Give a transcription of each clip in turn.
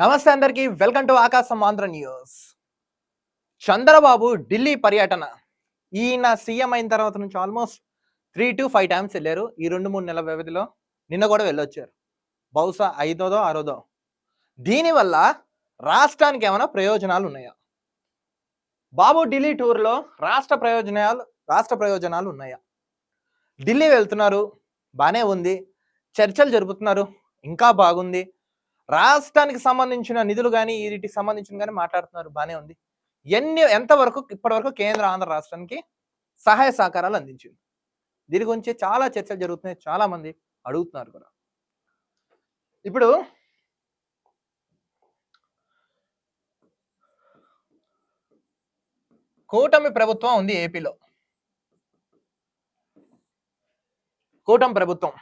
నమస్తే అందరికీ welcome to ఆకాశం ఆంధ్ర న్యూస్. చంద్రబాబు ఢిల్లీ పర్యటన. ఈయన సీఎం అయిన తర్వాత నుంచి almost three to five times వెళ్ళారు. ఈ రెండు మూడు నెలల వ్యవధిలో నిన్న కూడా వెళ్ళొచ్చారు. బహుశా ఐదోదో ఆరోదో. దీనివల్ల రాష్ట్రానికి ఏమైనా ప్రయోజనాలు ఉన్నాయా? బాబు ఢిల్లీ టూర్లో రాష్ట్ర ప్రయోజనాలు రాష్ట్ర ప్రయోజనాలు ఉన్నాయా? ఢిల్లీ వెళ్తున్నారు. బాగానే ఉంది. చర్చలు జరుపుతున్నారు. ఇంకా బాగుంది. రాష్ట్రానికి సంబంధించిన నిధులు కానీ వీటికి సంబంధించిన కానీ మాట్లాడుతున్నారు. బాగానే ఉంది. ఎన్ని ఎంతవరకు ఇప్పటివరకు కేంద్ర ఆంధ్ర రాష్ట్రానికి సహాయ సహకారాలు అందించింది? దీని గురించి చాలా చర్చలు జరుగుతున్నాయి. చాలా మంది అడుగుతున్నారు కూడా. ఇప్పుడు కూటమి ప్రభుత్వం ఉంది ఏపీలో. కూటమి ప్రభుత్వం.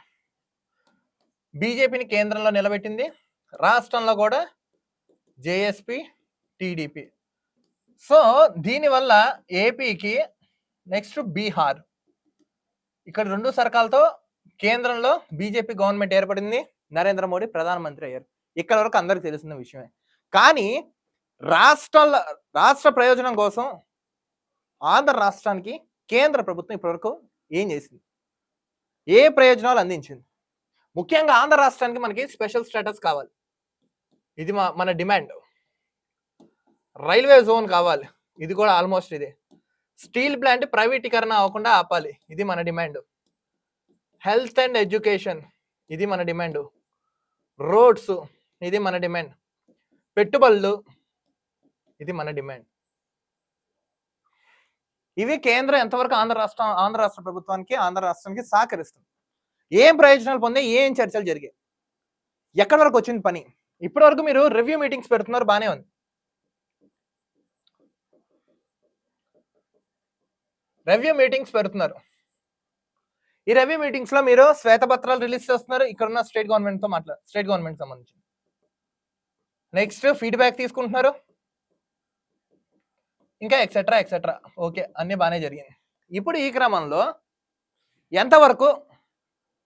బీజేపీని కేంద్రంలో నిలబెట్టింది. రాష్ట్రంలో కూడా జేఎస్పి టీడీపీ. సో దీనివల్ల ఏపీకి నెక్స్ట్ బీహార్. ఇక్కడ రెండు సర్కాలతో కేంద్రంలో బీజేపీ గవర్నమెంట్ ఏర్పడింది నరేంద్ర మోడీ ప్రధానమంత్రి అయ్యారు. ఇక్కడ వరకు అందరికి తెలిసిన విషయమే. కానీ రాష్ట్రాల రాష్ట్ర ప్రయోజనం కోసం ఆంధ్ర రాష్ట్రానికి కేంద్ర ప్రభుత్వం ఇప్పటివరకు ఏం చేసింది? ఏ ప్రయోజనాలు అందించింది? ముఖ్యంగా ఆంధ్ర రాష్ట్రానికి మనకి స్పెషల్ స్టేటస్ కావాలి. ఇది మా మన డిమాండ్. రైల్వే జోన్ కావాలి. ఇది కూడా ఆల్మోస్ట్ ఇదే. స్టీల్ ప్లాంట్ ప్రైవేటీకరణ అవ్వకుండా ఆపాలి. ఇది మన డిమాండ్. హెల్త్ అండ్ ఎడ్యుకేషన్ ఇది మన డిమాండ్. రోడ్స్ ఇది మన డిమాండ్. పెట్టుబడులు ఇది మన డిమాండ్. ఇవి కేంద్రం ఎంతవరకు ఆంధ్ర రాష్ట్రం ఆంధ్ర రాష్ట్ర ప్రభుత్వానికి ఆంధ్ర రాష్ట్రానికి సహకరిస్తుంది. ఏం ప్రయోజనాలు పొందాయి ఏం చర్చలు జరిగాయి? ఎక్కడి వరకు వచ్చింది పని? ఇప్పటి వరకు మీరు రివ్యూ మీటింగ్స్ పెడుతున్నారు బానే ఉంది. రివ్యూ మీటింగ్స్ పెడుతున్నారు. ఈ రివ్యూ మీటింగ్స్లో మీరు శ్వేతపత్రాలు రిలీజ్ చేస్తున్నారు. ఇక్కడ ఉన్న స్టేట్ గవర్నమెంట్తో మాట్లా స్టేట్ గవర్నమెంట్ సంబంధించి. నెక్స్ట్ ఫీడ్బ్యాక్ తీసుకుంటున్నారు. ఇంకా ఎక్సెట్రా ఎక్సెట్రా ఓకే అన్ని బాగానే జరిగింది. ఇప్పుడు ఈ క్రమంలో ఎంతవరకు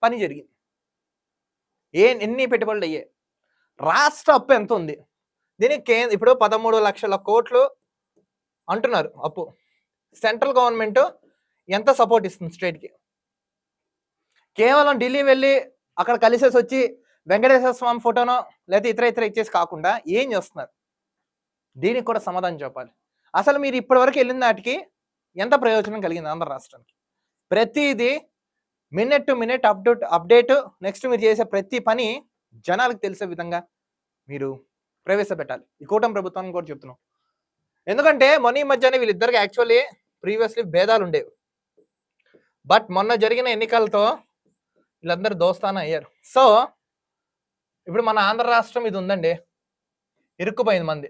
పని జరిగింది? ఏ ఎన్ని పెట్టుబడులు అయ్యాయి? రాష్ట్ర అప్పు ఎంత ఉంది దీనికి కే ఇప్పుడు పదమూడు లక్షల కోట్లు అంటున్నారు అప్పు. సెంట్రల్ గవర్నమెంట్ ఎంత సపోర్ట్ ఇస్తుంది స్టేట్కి? కేవలం ఢిల్లీ వెళ్ళి అక్కడ కలిసేసి వచ్చి వెంకటేశ్వర స్వామి ఫోటోనో లేదా ఇతర ఇతర ఇచ్చేసి కాకుండా ఏం చేస్తున్నారు? దీనికి కూడా సమాధానం చెప్పాలి. అసలు మీరు ఇప్పటివరకు వెళ్ళిన నాటికి ఎంత ప్రయోజనం కలిగింది ఆంధ్ర రాష్ట్రానికి? ప్రతిదీ minute to minute update update next మీరు చేసే ప్రతి పని జనాలకు తెలిసే విధంగా మీరు ప్రవేశపెట్టాలి. ఈ కూటమి ప్రభుత్వాన్ని కూడా చెప్తున్నాం. ఎందుకంటే మొన్న ఈ మధ్యనే వీళ్ళిద్దరికి యాక్చువల్లీ ప్రీవియస్లీ భేదాలు ఉండేవి బట్ మొన్న జరిగిన ఎన్నికలతో వీళ్ళందరూ దోస్తాన అయ్యారు. సో ఇప్పుడు మన ఆంధ్ర రాష్ట్రం ఇది ఉందండి. ఇరుక్కుపోయింది మంది.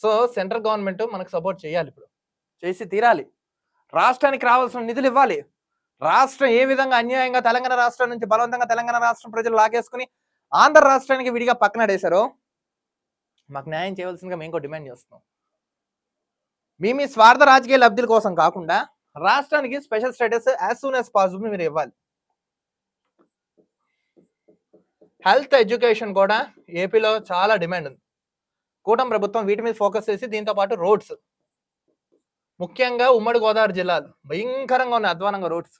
సో సెంట్రల్ గవర్నమెంట్ మనకు సపోర్ట్ చేయాలి ఇప్పుడు. చేసి తీరాలి. రాష్ట్రానికి రావాల్సిన నిధులు ఇవ్వాలి. రాష్ట్రం ఏ విధంగా అన్యాయంగా తెలంగాణ రాష్ట్రం నుంచి బలవంతంగా తెలంగాణ రాష్ట్రం ప్రజలు లాగేసుకుని ఆంధ్ర రాష్ట్రానికి విడిగా పక్కనడేశారో మాకు న్యాయం చేయవలసిందిగా మేము కూడా డిమాండ్ చేస్తున్నాం. మీ మీ స్వార్థ రాజకీయ లబ్ధుల కోసం కాకుండా రాష్ట్రానికి special status as soon as possible మీరు ఇవ్వాలి. హెల్త్ ఎడ్యుకేషన్ కూడా ఏపీలో చాలా డిమాండ్ ఉంది. కూటమి ప్రభుత్వం వీటి మీద ఫోకస్ చేసి దీంతో పాటు రోడ్స్. ముఖ్యంగా ఉమ్మడి గోదావరి జిల్లాలు భయంకరంగా ఉన్నాయి అధ్వానంగా రోడ్స్.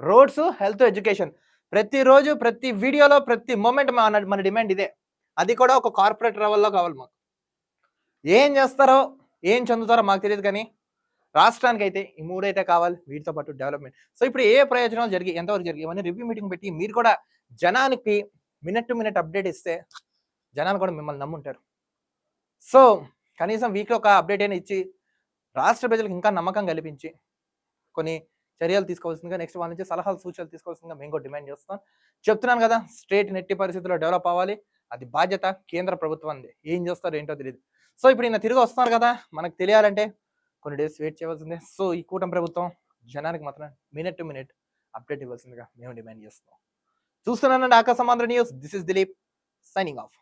Roads health education. ప్రతిరోజు ప్రతి వీడియోలో ప్రతి మూమెంట్ మన మన డిమాండ్ ఇదే. అది కూడా ఒక కార్పొరేట్ లెవెల్లో కావాలి మాకు. ఏం చేస్తారో ఏం చెందుతారో మాకు తెలియదు కానీ రాష్ట్రానికి అయితే ఈ మూడైతే కావాలి వీటితో పాటు డెవలప్మెంట్ సో ఇప్పుడు ఏ ప్రయోజనాలు జరిగి ఎంతవరకు జరిగి ఇవన్నీ రివ్యూ మీటింగ్ పెట్టి మీరు కూడా జనానికి మినిట్ టు మినిట్ అప్డేట్ ఇస్తే జనాలు కూడా మిమ్మల్ని నమ్ముంటారు. సో కనీసం వీక్లో ఒక అప్డేట్ అయినా ఇచ్చి రాష్ట్ర ప్రజలకు ఇంకా నమ్మకం కల్పించి కొన్ని చర్యలు తీసుకోవాల్సిందిగా నెక్స్ట్ వాళ్ళ నుంచి సలహాలు సూచనలు తీసుకోవాల్సిందిగా మేము కూడా డిమాండ్ చేస్తాం చెప్తున్నాను కదా స్టేట్ నెట్టి పరిస్థితుల్లో డెవలప్ అవ్వాలి. అది బాధ్యత కేంద్ర ప్రభుత్వాన్ని ఏం చేస్తారో ఏంటో తెలియదు సో ఇప్పుడు ఈయన తిరిగి వస్తున్నారు కదా మనకు తెలియాలంటే కొన్ని డేస్ వెయిట్ చేయవలసిందే. సో ఈ కూటమి ప్రభుత్వం జనానికి మాత్రం మినిట్ టు మినిట్ అప్డేట్ ఇవ్వాల్సిందిగా మేము డిమాండ్ చేస్తున్నాం. చూస్తున్నానండి ఆకాశమాంధ్ర news this is Dilip signing off